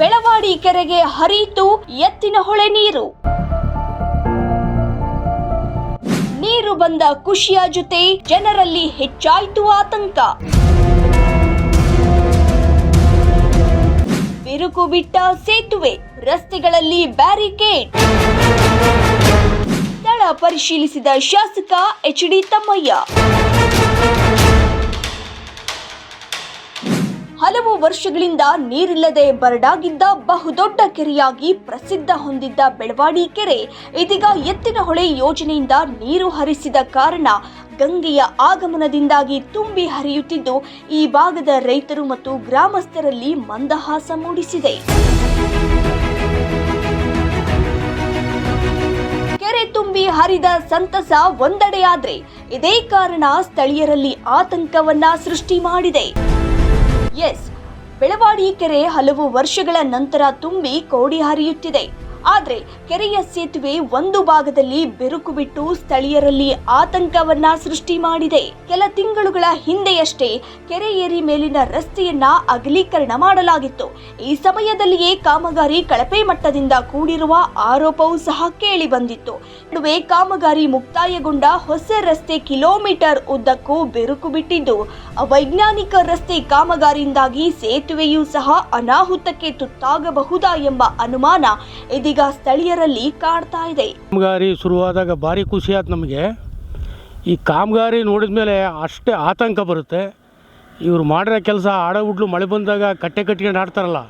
ಬೆಳವಾಡಿ ಕೆರೆಗೆ ಹರಿಯಿತು ಎತ್ತಿನ ಹೊಳೆ ನೀರು. ನೀರು ಬಂದ ಖುಷಿಯ ಜೊತೆ ಜನರಲ್ಲಿ ಹೆಚ್ಚಾಯಿತು ಆತಂಕ. ಬಿರುಕು ಬಿಟ್ಟ ಸೇತುವೆ, ರಸ್ತೆಗಳಲ್ಲಿ ಬ್ಯಾರಿಕೇಡ್. ಸ್ಥಳ ಪರಿಶೀಲಿಸಿದ ಶಾಸಕ ಎಚ್ ಡಿ ತಮ್ಮಯ್ಯ. ಹಲವು ವರ್ಷಗಳಿಂದ ನೀರಿಲ್ಲದೆ ಬರಡಾಗಿದ್ದ ಬಹುದೊಡ್ಡ ಕೆರೆಯಾಗಿ ಪ್ರಸಿದ್ಧ ಹೊಂದಿದ್ದ ಬೆಳವಾಡಿ ಕೆರೆ, ಇದೀಗ ಎತ್ತಿನಹೊಳೆ ಯೋಜನೆಯಿಂದ ನೀರು ಹರಿಸಿದ ಕಾರಣ ಗಂಗೆಯ ಆಗಮನದಿಂದಾಗಿ ತುಂಬಿ ಹರಿಯುತ್ತಿದ್ದು, ಈ ಭಾಗದ ರೈತರು ಮತ್ತು ಗ್ರಾಮಸ್ಥರಲ್ಲಿ ಮಂದಹಾಸ ಮೂಡಿಸಿದೆ. ಕೆರೆ ತುಂಬಿ ಹರಿದ ಸಂತಸ ಒಂದೆಡೆಯಾದ್ರೆ, ಇದೇ ಕಾರಣ ಸ್ಥಳೀಯರಲ್ಲಿ ಆತಂಕವನ್ನ ಸೃಷ್ಟಿ ಮಾಡಿದೆ. ಎಸ್ ಬೆಳವಾಡಿ ಕೆರೆ ಹಲವು ವರ್ಷಗಳ ನಂತರ ತುಂಬಿ ಕೋಡಿ ಹರಿಯುತ್ತಿದೆ. ಆದ್ರೆ ಕೆರೆಯ ಸೇತುವೆ ಒಂದು ಭಾಗದಲ್ಲಿ ಬೆರುಕು ಬಿಟ್ಟು ಸ್ಥಳೀಯರಲ್ಲಿ ಆತಂಕವನ್ನ ಸೃಷ್ಟಿ ಮಾಡಿದೆ. ಕೆಲ ತಿಂಗಳುಗಳ ಹಿಂದೆಯಷ್ಟೇ ಕೆರೆ ಏರಿ ಮೇಲಿನ ರಸ್ತೆಯನ್ನ ಅಗಲೀಕರಣ ಮಾಡಲಾಗಿತ್ತು. ಈ ಸಮಯದಲ್ಲಿಯೇ ಕಾಮಗಾರಿ ಕಳಪೆ ಮಟ್ಟದಿಂದ ಕೂಡಿರುವ ಆರೋಪವೂ ಸಹ ಕೇಳಿ ಬಂದಿತ್ತು. ನಡುವೆ ಕಾಮಗಾರಿ ಮುಕ್ತಾಯಗೊಂಡ ಹೊಸ ರಸ್ತೆ ಕಿಲೋಮೀಟರ್ ಉದ್ದಕ್ಕೂ ಬೆರುಕು ಬಿಟ್ಟಿದ್ದು, ಅವೈಜ್ಞಾನಿಕ ರಸ್ತೆ ಕಾಮಗಾರಿಯಿಂದಾಗಿ ಸೇತುವೆಯೂ ಸಹ ಅನಾಹುತಕ್ಕೆ ತುತ್ತಾಗಬಹುದಾ ಎಂಬ ಅನುಮಾನ ಇದೀಗ ಸ್ಥಳೀಯರಲ್ಲಿ ಕಾಡ್ತಾ ಇದೆ. ಕಾಮಗಾರಿ ಶುರುವಾದಾಗ ಭಾರಿ ಖುಷಿ ಆಯ್ತು ನಮಗೆ. ಈ ಕಾಮಗಾರಿ ನೋಡಿದ ಮೇಲೆ ಅಷ್ಟೇ ಆತಂಕ ಬರುತ್ತೆ. ಇವ್ರು ಮಾಡಿರೋ ಕೆಲಸ ಆಡಬಿಡ್ಲು ಮಳೆ ಬಂದಾಗ ಕಟ್ಟೆ ಕಟ್ಕೊಂಡು ಆಡ್ತಾರಲ್ಲ,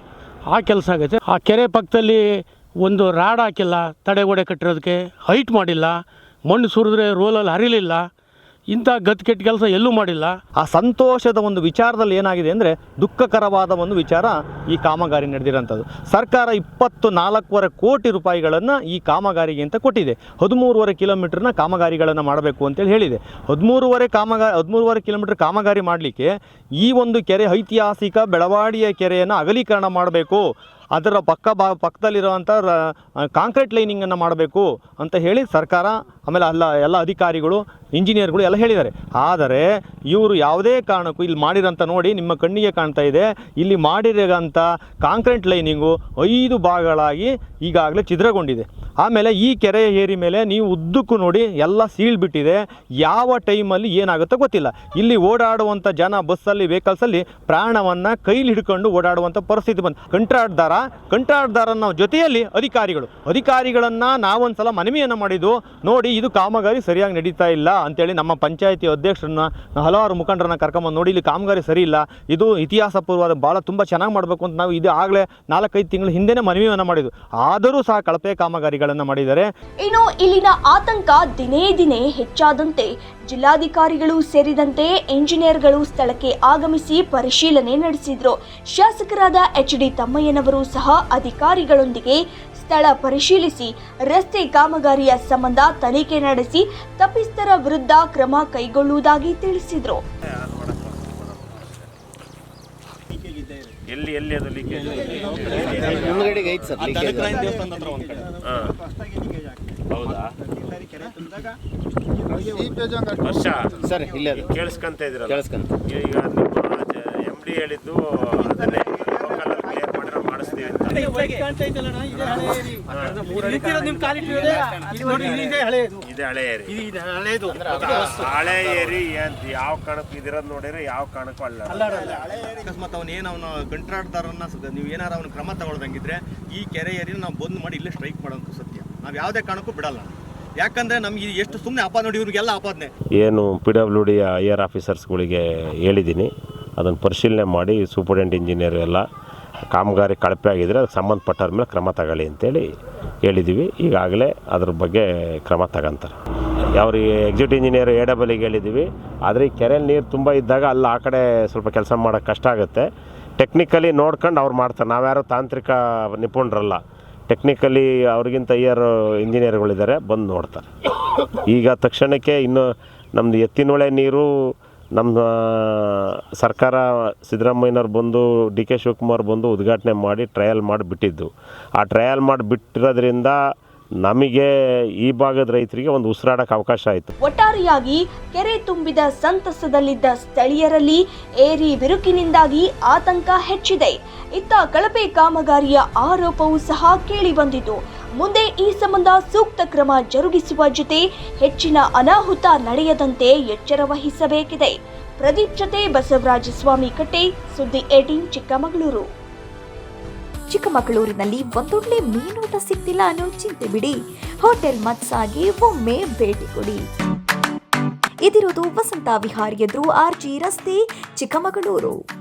ಆ ಕೆಲಸ ಆಗುತ್ತೆ. ಆ ಕೆರೆ ಪಕ್ಕದಲ್ಲಿ ಒಂದು ರಾಡ್ ಹಾಕಿಲ್ಲ, ತಡೆಗೋಡೆ ಕಟ್ಟಿರೋದಕ್ಕೆ. ಹೈಟ್ ಮಾಡಿಲ್ಲ, ಮಣ್ಣು ಸುರಿದ್ರೆ ರೋಲಲ್ಲಿ ಹರಿಲಿಲ್ಲ. ಇಂಥ ಗತ್ಕೆಟ್ಟ ಕೆಲಸ ಎಲ್ಲೂ ಮಾಡಿಲ್ಲ. ಆ ಸಂತೋಷದ ಒಂದು ವಿಚಾರದಲ್ಲಿ ಏನಾಗಿದೆ ಅಂದರೆ ದುಃಖಕರವಾದ ಒಂದು ವಿಚಾರ ಈ ಕಾಮಗಾರಿ ನಡೆದಿರೋಂಥದ್ದು. ಸರ್ಕಾರ ಇಪ್ಪತ್ತು ನಾಲ್ಕೂವರೆ ಕೋಟಿ ರೂಪಾಯಿಗಳನ್ನು ಈ ಕಾಮಗಾರಿಗೆ ಅಂತ ಕೊಟ್ಟಿದೆ. ಹದಿಮೂರುವರೆ ಕಿಲೋಮೀಟ್ರನ್ನ ಕಾಮಗಾರಿಗಳನ್ನು ಮಾಡಬೇಕು ಅಂತೇಳಿ ಹೇಳಿದೆ. ಹದಿಮೂರುವರೆ ಕಾಮಗಾರಿ ಹದಿಮೂರುವರೆ ಕಿಲೋಮೀಟ್ರ್ ಕಾಮಗಾರಿ ಮಾಡಲಿಕ್ಕೆ ಈ ಒಂದು ಕೆರೆ ಐತಿಹಾಸಿಕ ಬೆಳವಾಡಿಯ ಕೆರೆಯನ್ನು ಅಗಲೀಕರಣ ಮಾಡಬೇಕು. ಅದರ ಪಕ್ಕ ಬಾ ಪಕ್ಕದಲ್ಲಿರುವಂಥ ಕಾಂಕ್ರೀಟ್ ಲೈನಿಂಗನ್ನು ಮಾಡಬೇಕು ಅಂತ ಹೇಳಿ ಸರ್ಕಾರ, ಆಮೇಲೆ ಅಲ್ಲ, ಎಲ್ಲ ಅಧಿಕಾರಿಗಳು, ಇಂಜಿನಿಯರ್ಗಳು ಎಲ್ಲ ಹೇಳಿದ್ದಾರೆ. ಆದರೆ ಇವರು ಯಾವುದೇ ಕಾರಣಕ್ಕೂ ಇಲ್ಲಿ ಮಾಡಿರೋಂಥ ನೋಡಿ ನಿಮ್ಮ ಕಣ್ಣಿಗೆ ಕಾಣ್ತಾ ಇದೆ. ಇಲ್ಲಿ ಮಾಡಿರೋಂಥ ಕಾಂಕ್ರೀಟ್ ಲೈನಿಂಗು ಐದು ಭಾಗಗಳಾಗಿ ಈಗಾಗಲೇ ಛಿದ್ರಗೊಂಡಿದೆ. ಆಮೇಲೆ ಈ ಕೆರೆ ಏರಿ ಮೇಲೆ ನೀವು ಉದ್ದಕ್ಕೂ ನೋಡಿ ಎಲ್ಲ ಸೀಳ್ ಬಿಟ್ಟಿದೆ. ಯಾವ ಟೈಮಲ್ಲಿ ಏನಾಗುತ್ತೋ ಗೊತ್ತಿಲ್ಲ. ಇಲ್ಲಿ ಓಡಾಡುವಂಥ ಜನ ಬಸ್ಸಲ್ಲಿ ವೆಹಿಕಲ್ಸಲ್ಲಿ ಪ್ರಾಣವನ್ನು ಕೈಲಿ ಹಿಡ್ಕೊಂಡು ಓಡಾಡುವಂಥ ಪರಿಸ್ಥಿತಿ ಬಂತು. ಕಂಟ್ರಾಡ್ದಾರ ನಾವು ಜೊತೆಯಲ್ಲಿ ಅಧಿಕಾರಿಗಳು. ಅಧಿಕಾರಿಗಳನ್ನು ನಾವೊಂದ್ಸಲ ಮನವಿಯನ್ನು ಮಾಡಿದ್ದು, ನೋಡಿ ಇದು ಕಾಮಗಾರಿ ಸರಿಯಾಗಿ ನಡೀತಾ ಇಲ್ಲ ಅಂತೇಳಿ ನಮ್ಮ ಪಂಚಾಯಿತಿ ಅಧ್ಯಕ್ಷರನ್ನ ಹಲವಾರು ಮುಖಂಡರನ್ನ ಕರ್ಕೊಂಬಂದು ನೋಡಿ, ಇಲ್ಲಿ ಕಾಮಗಾರಿ ಸರಿ ಇಲ್ಲ. ಇದು ಇತಿಹಾಸ ಪೂರ್ವದ ಭಾಳ ತುಂಬ ಚೆನ್ನಾಗಿ ಮಾಡಬೇಕು ಅಂತ ನಾವು ಇದು ಆಗಲೇ ನಾಲ್ಕೈದು ತಿಂಗಳ ಹಿಂದೆನೇ ಮನವಿಯನ್ನು ಮಾಡಿದ್ದು. ಆದರೂ ಸಹ ಕಳಪೆ ಕಾಮಗಾರಿಗಳನ್ನು ಮಾಡಿದ್ದಾರೆ. ಇನ್ನು ಇಲ್ಲಿನ ಆತಂಕ ದಿನೇ ದಿನೇ ಹೆಚ್ಚಾದಂತೆ. ಜಿಲ್ಲಾಧಿಕಾರಿಗಳು ಸೇರಿದಂತೆ ಎಂಜಿನಿಯರ್ಗಳು ಸ್ಥಳಕ್ಕೆ ಆಗಮಿಸಿ ಪರಿಶೀಲನೆ ನಡೆಸಿದ್ರು. ಶಾಸಕರಾದ ಎಚ್ ಡಿ ತಮ್ಮಯ್ಯನವರು ಸಹ ಅಧಿಕಾರಿಗಳೊಂದಿಗೆ ಸ್ಥಳ ಪರಿಶೀಲಿಸಿ, ರಸ್ತೆ ಕಾಮಗಾರಿಯ ಸಂಬಂಧ ತನಿಖೆ ನಡೆಸಿ, ತಪ್ಪಿಸ್ಥರ ವಿರುದ್ಧ ಕ್ರಮ ಕೈಗೊಳ್ಳುವುದಾಗಿ ತಿಳಿಸಿದ್ರು. ಎಲ್ಲಿ ಎಲ್ಲಿ ಅದು ಲೀಕೇಜ್ ಮುಂದ್ಗಡೆಗೆ ಐತೆ ಸರ್ ಲೀಕೇಜ್ ಹೌದಾ? ವರ್ಷ? ಸರ್ ಇಲ್ಲೇ ಅದು. ಕೇಳಿಸ್ಕೊಂತ ಇದ್ರಲ್ಲ. ಕೇಳಿಸ್ಕೊಂತ. ಈಗ ಎಂ ಡಿ ಹೇಳಿದ್ದು ಅದನ್ನೇ. ಇದೆ ಹಳೆ ಏರಿ. ಹಳೆ ಏರಿ ಯಾವ ಕಾರಣಕ್ಕೂ ಇದಿರೋದು ನೋಡಿದ್ರೆ ಯಾವ ಕಾರಣಕ್ಕೂ ಅಲ್ಲ ಅಕಸ್ಮಾತ್ ಅವನು ಏನು ಅವನು ಕಂಟ್ರಾಟ್ದಾರನ್ನ ನೀವು ಏನಾರ ಅವ್ನ ಕ್ರಮ ತಗೊಳ್ದಂಗಿದ್ರೆ ಈ ಕೆರೆ ಏರಿನ ನಾವು ಬಂದ್ ಮಾಡಿ ಇಲ್ಲೇ ಸ್ಟ್ರೈಕ್ ಮಾಡೋದು ಸತ್ಯ. ನಾವು ಯಾವ್ದೇ ಕಾರಣಕ್ಕೂ ಬಿಡಲ್ಲ. ಯಾಕಂದ್ರೆ ನಮ್ಗೆ ಎಷ್ಟು ಸುಮ್ಮನೆ ಅಪಾದ ನೋಡಿ ಇವ್ರಿಗೆಲ್ಲ ಅಪಾದನೆ ಏನು P W D I R ಆಫೀಸರ್ಸ್ಗಳಿಗೆ ಹೇಳಿದ್ದೀನಿ. ಅದನ್ನು ಪರಿಶೀಲನೆ ಮಾಡಿ ಸೂಪರ್ಡೆಂಟ್ ಇಂಜಿನಿಯರ್ ಎಲ್ಲ ಕಾಮಗಾರಿ ಕಳಪೆ ಆಗಿದ್ದರೆ ಅದಕ್ಕೆ ಸಂಬಂಧಪಟ್ಟವ್ರ ಮೇಲೆ ಕ್ರಮ ತಗೊಳ್ಳಿ ಅಂತೇಳಿ ಹೇಳಿದ್ದೀವಿ ಈಗಾಗಲೇ ಅದ್ರ ಬಗ್ಗೆ ಕ್ರಮ ತಗೊಂತಾರೆ. ಅವ್ರಿಗೆ ಎಕ್ಸಿಟ್ ಇಂಜಿನಿಯರ್ ಎ ಡಬಲಿಗೆ ಹೇಳಿದ್ದೀವಿ ಆದರೆ ಈ ಕೆರೆಯಲ್ಲಿ ನೀರು ತುಂಬ ಇದ್ದಾಗ ಅಲ್ಲಿ, ಆ ಕಡೆ ಸ್ವಲ್ಪ ಕೆಲಸ ಮಾಡೋಕ್ಕೆ ಕಷ್ಟ ಆಗುತ್ತೆ. ಟೆಕ್ನಿಕಲಿ ನೋಡ್ಕೊಂಡು ಅವ್ರು ಮಾಡ್ತಾರೆ. ನಾವ್ಯಾರು ತಾಂತ್ರಿಕ ನಿಪುಣರಲ್ಲ. ಟೆಕ್ನಿಕಲಿ ಅವ್ರಿಗಿಂತ ಇಯರ್ ಇಂಜಿನಿಯರ್ಗಳಿದ್ದಾರೆ ಬಂದು ನೋಡ್ತಾರೆ. ಈಗ ತಕ್ಷಣಕ್ಕೆ ಇನ್ನು ನಮ್ಮದು ಎತ್ತಿನೊಳೆ ನೀರು ನಮ್ಮ ಸರ್ಕಾರ ಸಿದ್ದರಾಮಯ್ಯನವ್ರು ಬಂದು, ಡಿ ಕೆ ಶಿವಕುಮಾರ್ ಬಂದು ಉದ್ಘಾಟನೆ ಮಾಡಿ ಟ್ರಯಲ್ ಮಾಡಿಬಿಟ್ಟಿದ್ದು. ಆ ಟ್ರಯಲ್ ಮಾಡಿಬಿಟ್ಟಿರೋದ್ರಿಂದ ನಮಗೆ ಈ ಭಾಗದ ರೈತರಿಗೆ ಒಂದು ಉಸಿರಾಡಕ್ಕೆ ಅವಕಾಶ ಆಯಿತು. ಒಟ್ಟಾರೆಯಾಗಿ ಕೆರೆ ತುಂಬಿದ ಸಂತಸದಲ್ಲಿದ್ದ ಸ್ಥಳೀಯರಲ್ಲಿ ಏರಿ ಬಿರುಕಿನಿಂದಾಗಿ ಆತಂಕ ಹೆಚ್ಚಿದೆ. ಇತ್ತ ಕಳಪೆ ಕಾಮಗಾರಿಯ ಆರೋಪವೂ ಸಹ ಕೇಳಿಬಂದಿತು ಮುಂದೆ ಈ ಸಂಬಂಧ ಸೂಕ್ತ ಕ್ರಮ ಜರುಗಿಸುವ ಜೊತೆ ಹೆಚ್ಚಿನ ಅನಾಹುತ ನಡೆಯದಂತೆ ಎಚ್ಚರ ವಹಿಸಬೇಕಿದೆ. ಪ್ರದೀಪ್ ಜೊತೆ ಬಸವರಾಜ ಸ್ವಾಮಿ ಕಟ್ಟೆ, ಸುದ್ದಿ ಏಟೀನ್ ಚಿಕ್ಕಮಗಳೂರು. ಚಿಕ್ಕಮಗಳೂರಿನಲ್ಲಿ ಒಂದೊಳ್ಳೆ ಮೀನೂಟ ಸಿಗ್ತಿಲ್ಲ ಅನ್ನೋ ಚಿಂತೆ ಬಿಡಿ. ಹೋಟೆಲ್ ಮತ್ಸಾಗಿ ಒಮ್ಮೆ ಭೇಟಿ ಕೊಡಿ. ಇದಿರೋದು ವಸಂತ ವಿಹಾರ್ ಎದುರು ಆರ್ಜಿ ರಸ್ತೆ, ಚಿಕ್ಕಮಗಳೂರು.